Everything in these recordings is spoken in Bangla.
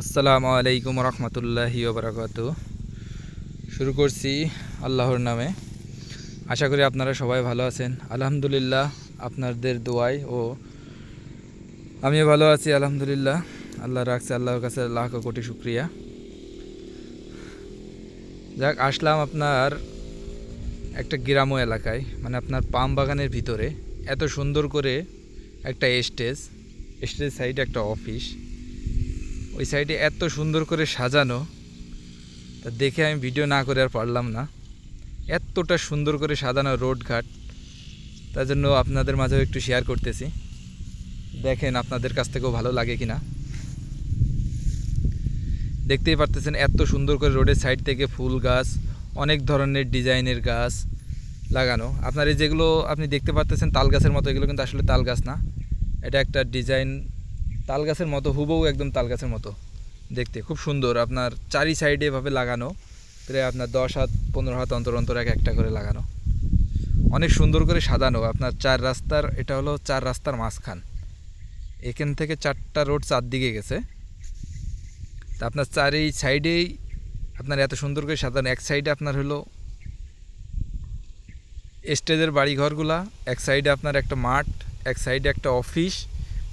আসসালামু আলাইকুম রহমতুল্লাহি বারাকাতু শুরু করছি আল্লাহর নামে। আশা করি আপনারা সবাই ভালো আছেন। আলহামদুলিল্লাহ আপনাদের দোয়াই ও আমিও ভালো আছি, আলহামদুলিল্লাহ। আল্লাহ রাখছে, আল্লাহর কাছে লাখ কোটি শুক্রিয়া। যাক, আসলাম আপনার একটা গ্রাম্য এলাকায় মানে আপনার পাম বাগানের ভিতরে। এত সুন্দর করে একটা স্টেজ স্টেজ সাইডে একটা অফিস। ওই সাইডে এত সুন্দর করে সাজানো, তা দেখে আমি ভিডিও না করে আর পারলাম না। এতটা সুন্দর করে সাজানো রোড ঘাট, তার জন্য আপনাদের মাঝেও একটু শেয়ার করতেছি। দেখেন আপনাদের কাছ থেকেও ভালো লাগে কি না দেখতেই পারতেছেন এত সুন্দর করে রোডের সাইড থেকে ফুল গাছ, অনেক ধরনের ডিজাইনের গাছ লাগানো। আপনার এই যেগুলো আপনি দেখতে পারতেছেন তাল গাছের মতো, এগুলো কিন্তু আসলে তাল গাছ না। এটা একটা ডিজাইন তাল গাছের মতো, হুবহু একদম তাল গাছের মতো। দেখতে খুব সুন্দর, আপনার চারি সাইডে এভাবে লাগানো, প্রায় আপনার দশ হাত, পনেরো হাত অন্তর অন্তর এক একটা করে লাগানো। অনেক সুন্দর করে সাজানো, আপনার চার রাস্তার, এটা হলো চার রাস্তার মাঝখান। এখান থেকে চারটা রোড চারদিকে গেছে। তা আপনার চারি সাইডেই আপনার এত সুন্দর করে সাজানো, এক সাইডে আপনার হলো স্টেজের বাড়ি ঘরগুলা এক সাইডে আপনার একটা মাঠ, এক সাইডে একটা অফিস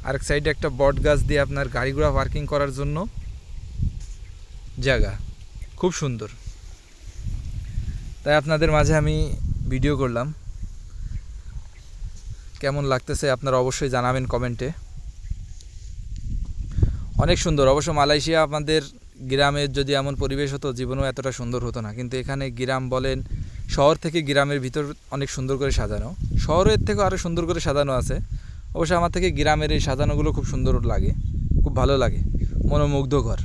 আর এক সাইডে একটা বট গাছ দিয়ে আপনার গাড়িগুলো পার্কিং করার জন্য জায়গা। খুব সুন্দর। তাই আপনাদের মাঝে আমি ভিডিও করলাম। কেমন লাগতেছে আপনারা অবশ্যই জানাবেন কমেন্টে। অনেক সুন্দর। অবশ্য মালয়েশিয়া আমাদের গ্রামের যদি এমন পরিবেশ হতো, জীবনও এতটা সুন্দর হতো না। কিন্তু এখানে গ্রাম বলেন, শহর থেকে গ্রামের ভিতর অনেক সুন্দর করে সাজানো। শহরের থেকেও আরও সুন্দর করে সাজানো আছে। অবশ্য আমার থেকে গ্রামের এই সাজানোগুলো খুব সুন্দর লাগে, খুব ভালো লাগে, মনোমুগ্ধকর।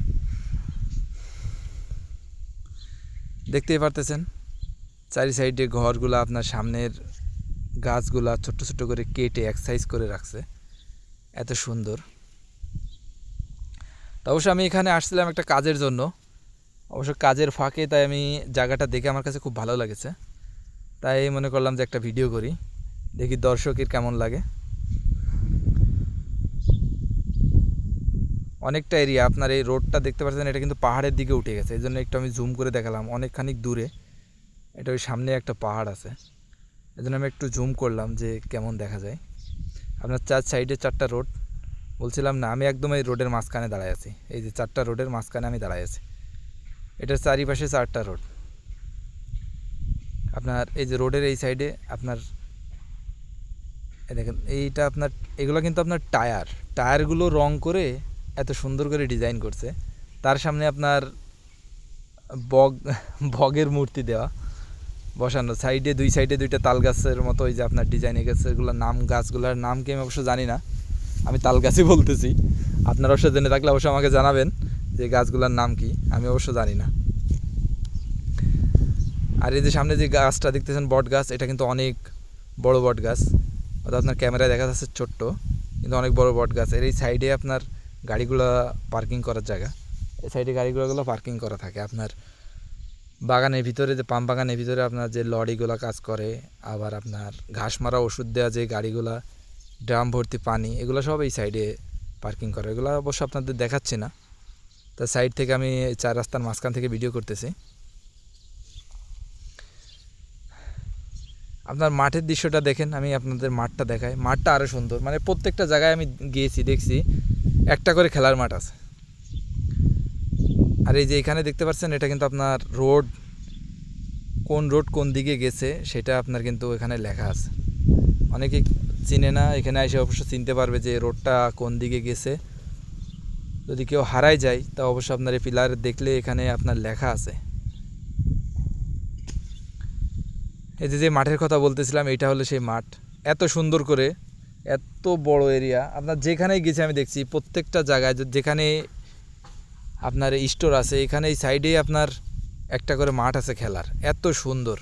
দেখতেই পারতেছেন, চারি সাইডে ঘরগুলো আপনার সামনের গাছগুলা ছোট্ট ছোট্ট করে কেটে এক্সাইজ করে রাখছে, এত সুন্দর। তা অবশ্য আমি এখানে আসছিলাম একটা কাজের জন্য, অবশ্য কাজের ফাঁকে তাই আমি জায়গাটা দেখে আমার কাছে খুব ভালো লেগেছে। তাই মনে করলাম যে একটা ভিডিও করি, দেখি দর্শকের কেমন লাগে। অনেকটা এরিয়া আপনার এই রোডটা দেখতে পাচ্ছেন, এটা কিন্তু পাহাড়ের দিকে উঠে গেছে। এই জন্য একটু আমি জুম করে দেখালাম, অনেকখানি দূরে। এটা ওই সামনে একটা পাহাড় আছে। এই জন্য আমি একটু জুম করলাম যে কেমন দেখা যায়। আপনার চার সাইডে চারটা রোড বলছিলাম না, আমি একদম এই রোডের মাঝখানে দাঁড়ায় আছি। এই যে চারটা রোডের মাঝখানে আমি দাঁড়ায় আছি। এটার চারিপাশে চারটা রোড আপনার এই যে রোডের এই সাইডে আপনার দেখেন, এইটা আপনার, এগুলো কিন্তু আপনার টায়ার টায়ারগুলো রং করে এত সুন্দর করে ডিজাইন করছে। তার সামনে আপনার বগ, বগের মূর্তি দেওয়া। বসানো। সাইডে দুই সাইডে দুইটা তাল গাছের মতো ওই যে আপনার ডিজাইনে গেছে। এগুলোর নাম, গাছগুলোর নাম কি আমি অবশ্য জানি না। আমি তাল গাছই বলতেছি। আপনারা অবশ্য জেনে থাকলে অবশ্য আমাকে জানাবেন যে গাছগুলোর নাম কি। আমি অবশ্য জানি না। আর এই যে সামনে যে গাছটা দেখতেছেন, বট গাছ, এটা কিন্তু অনেক বড় বট গাছ। অর্থাৎ আপনার ক্যামেরায় দেখা যাচ্ছে ছোট্ট, কিন্তু অনেক বড় বট গাছ। এর এই সাইডে আপনার গাড়িগুলো পার্কিং করার জায়গা। এই সাইডে গাড়িগুলোগুলো পার্কিং করা থাকে। আপনার বাগানের ভিতরে যে, পাম বাগানের ভিতরে আপনার যে লরিগুলো কাজ করে, আবার আপনার ঘাস মারা ওষুধ দেওয়া যে গাড়িগুলা, ড্রাম ভর্তি পানি, এগুলো সব এই সাইডে পার্কিং করে। এগুলো অবশ্য আপনাদের দেখাচ্ছি না। তা সাইড থেকে আমি চার রাস্তার মাঝখান থেকে ভিডিও করতেছি। আপনার মাঠের দৃশ্যটা দেখেন, আমি আপনাদের মাঠটা দেখাই। মাঠটা আরও সুন্দর। মানে প্রত্যেকটা জায়গায় আমি গিয়েছি, দেখছি। একটা করে খেলার মাঠ আছে। আর এই যে এখানে দেখতে পাচ্ছেন, এটা কিন্তু আপনার রোড, কোন রোড কোন দিকে গেছে, সেটা আপনার কিন্তু এখানে লেখা আছে। অনেকে চিনে না, এখানে এসে অবশ্য চিনতে পারবে যে রোডটা কোন দিকে গেছে। যদি কেউ হারাই যায়, তা অবশ্য আপনার এই পিলার দেখলে এখানে আপনার লেখা আছে। এই যে যে মাঠের কথা বলতেছিলাম এটা হলো সেই মাঠ। এত সুন্দর করে এত বড় এরিয়া। আপনার যেখানেই গেছি আমি দেখছি, প্রত্যেকটা জায়গায় যেখানে আপনার স্টোর আছে এখানে এই সাইডেই আপনার একটা করে মাঠ আছে খেলার। এত সুন্দর।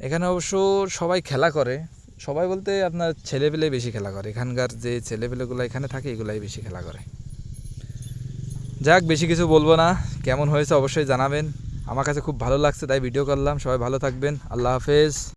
এখানে অবশ্য সবাই খেলা করে। সবাই বলতে আপনার ছেলেপেলে বেশি খেলা করে। এখানকার যে ছেলেপেলেগুলো এখানে থাকে, এগুলাই বেশি খেলা করে। যাক, বেশি কিছু বলব না। কেমন হয়েছে অবশ্যই জানাবেন। আমার কাছে খুব ভালো লাগছে, তাই ভিডিও করলাম। সবাই ভালো থাকবেন। আল্লাহ হাফেজ।